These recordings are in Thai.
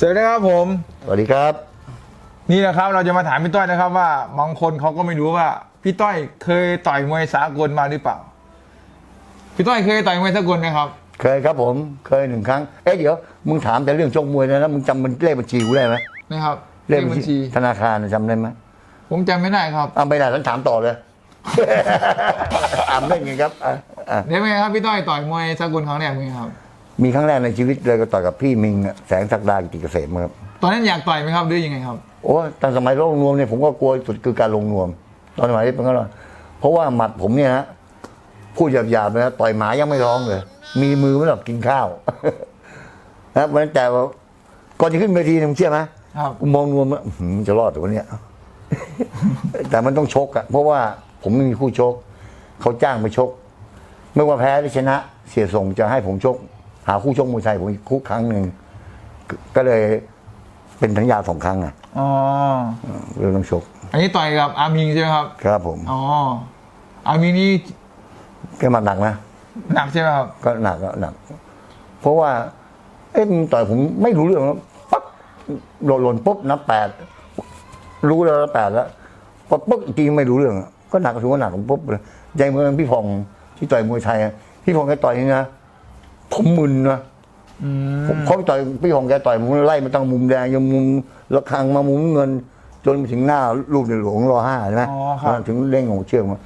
สวัสดีครับผม สวัสดีครับ นี่นะครับเราจะมาถามพี่ต้อยนะครับ ว่าบางคนเขาก็ไม่รู้ว่าพี่ต้อยเคยต่อยมวยสากลมาหรือเปล่าพี่ต้อยเคยต่อยมวยสากลไหมครับ เคยครับผมเคยหนึ่งครั้งเอ๊ะเดี๋ยวมึงถามแต่เรื่องชกมวยนะนะมึงจำมันเลขบัญชีกูได้ไหมนะครับเลขบัญชี ธนาคารน่ะจำได้ไหมผมจำไม่ได้ครับอ่าไม่ได้ฉันถามต่อเลย อ่านได้ไงครับอะอะ เดี๋ยวเป็นไงครับพี่ต้อยต่อยมวยสากลครั้งแรกเป็นไงครับ มีครั้งแรกในชีวิตเลยก็ต่อยกับพี่มิงอะแสงศักดากิติเกษมครับ ตอนนั้นอยากต่อยไหมครับหรือยังไงครับ โอ้ตั้งสมัยลงนวมเนี่ยผมก็กลัวสุดคือการลงนวม ตอนสมัยนี้เป็นก็เลยเพราะว่าหมัดผมเนี่ยนะพูดหยาบๆเลยนะต่อยหมายังไม่ร้องเลย มีมือไม่หลับกินข้าวนะวันนั้นแต่ว่าก่อนจะขึ้นเวทีเนี่ยมึงเชื่อไหมครับ กูมองนวมว่าอื้อหือมันจะรอดตัวเนี้ยแต่มันต้องชกอะเพราะว่าผมไม่มีคู่ชก เขาจ้างไปชก ไม่ว่าแพ้หรือชนะ เสียส่งจะให้ผมชก หาคู่ชกมวยไทยผมอีกคู่ครั้งหนึ่งก็ก็เลยเป็นสัญญาสองครั้งอะอ๋อ เรื่องต้องชกอันนี้ต่อยกับอามิงใช่ไหมครับ ครับผมอ๋อ อามิงนี่แกมาหนักนะ หนักใช่ไหมครับ ก็หนักก็หนัก เพราะว่า เอ๊ะมันต่อยผมไม่รู้เรื่องแล้วปั๊บโดนหล่นปุ๊บนับแปดรู้แล้วนับแปดแล้วพอปุ๊บอีกทีไม่รู้เรื่องอะก็หนักถือว่าหนักปุ๊บเลยใจเหมือนพี่พองที่ต่อยมวยไทยอะพี่พองแกต่อยนี่นะ ผมมึนนะอืมผมเขาต่อยพี่พองแกต่อยผมไล่มาตั้งมุมแดงยังมุมระฆังมามุมเงิน จนไปถึงหน้ารูปในหลวงรอห้าใช่ไหมอ๋อครับถึงเด้งของเชือกมา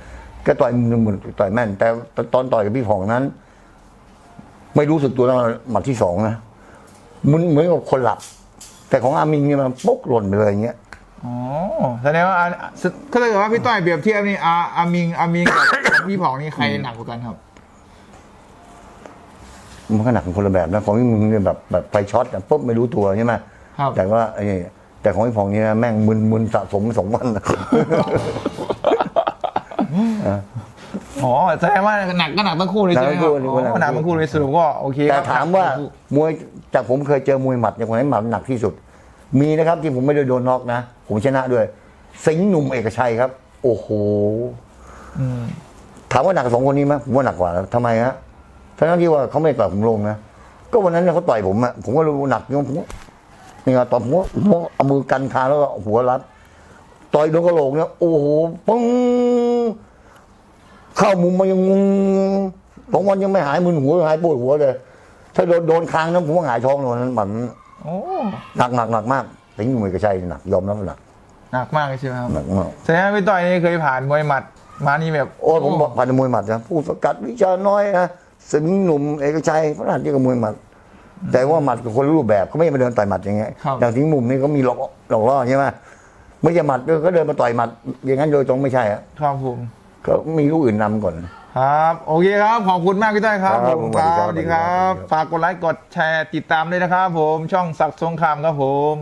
แก็ต่อยมือมือต่อยแม่น แต่ตอนต่อยกับพี่ผ่องนั้น ไม่รู้สึกตัวแล้วหมัดที่สองนะมันเหมือนกับคนหลับ แต่ของอามิงเนี่ยมันปุ๊กหล่นไปเลยอย่างเงี้ยอ๋อแสดงว่าอ่าก็เลยว่าพี่ต้อยเปรียบเทียบนี่อาอามิงอามิงกับกับพี่ผองนี่ใครหนักกว่ากันครับ มันก็หนักคนละแบบนะของพี่มึงเนี่ยแบบแบบไฟช็อตอะปุ๊บไม่รู้ตัวใช่ไหมครับแต่ว่าไอ้แต่ของพี่ผ่องเนี่ยนะแม่งมึนมึนสะสมมาสองวันอ๋อแสดงว่าหนักก็หนักทั้งคู่เลยใช่ไหมครับหนักทั้งคู่อ๋อหนักทั้งคู่เลยสรุปก็โอเคแต่ครับถามว่ามวยจากผมเคยเจอมวยหมัดอย่างคนไหนหมัดหนักที่สุด มีนะครับที่ผมไม่ได้โดนน็อกนะ ผมชนะด้วย สิงห์หนุ่มเอกชัยครับ โอ้โหอืมถามว่าหนักกว่าสองคนนี้ไหมผมว่าหนักกว่าแล้วทำไมฮะ ทั้งที่ว่าเขาไม่ต่อยผมลงนะ ก็วันนั้นเนี่ยเขาต่อยผมอะผมก็รู้หนักอยู่ผมนี่ไงตอนผมผมเอามือกันคาแล้วก็หัวรัด ต่อยโดนกระโหลกเนี่ย โอ้โหปึ้งเข้ามุมมายังงงสองวันยังไม่หายมึนหัวหายปวดหัวเลย ถ้าโดนโดนคางนั้นผมว่าหายท้องเลยวันนั้นมันโอ้หนักหนักหนักมากสิงห์หนุ่มเอกชัยหนักยอมรับว่าหนักหนักมากเลยใช่ไหมครับหนักมากแสดงว่าพี่ต้อยนี่เคยผ่านมวยหมัด มานี่แบบ โอ้ผมบอกผ่านมวยหมัดนะผู้สกัดวิชาน้อยนะ สิงห์หนุ่มเอกชัยพระราชที่กับมวยหมัด แต่ว่าหมัดกับคนละรูปแบบเขาไม่ได้มาเดินต่อยหมัดอย่างเงี้ยครับ อย่างสิงห์หนุ่มนี่เขามีหลอกหลอกล่อใช่ไหมไม่ใช่หมัดก็เดินมาต่อยหมัด อย่างนั้นโดยตรงไม่ใช่อะครับผมเขามีลูกอื่นนำก่อน ครับโอเคครับขอบคุณมากพี่ต้อยครับครับผมสวัสดีครับสวัสดีครับสวัสดีครับฝากกดไลค์กดแชร์ติดตามด้วยนะครับผมช่องสักดิ์สงครามครับผม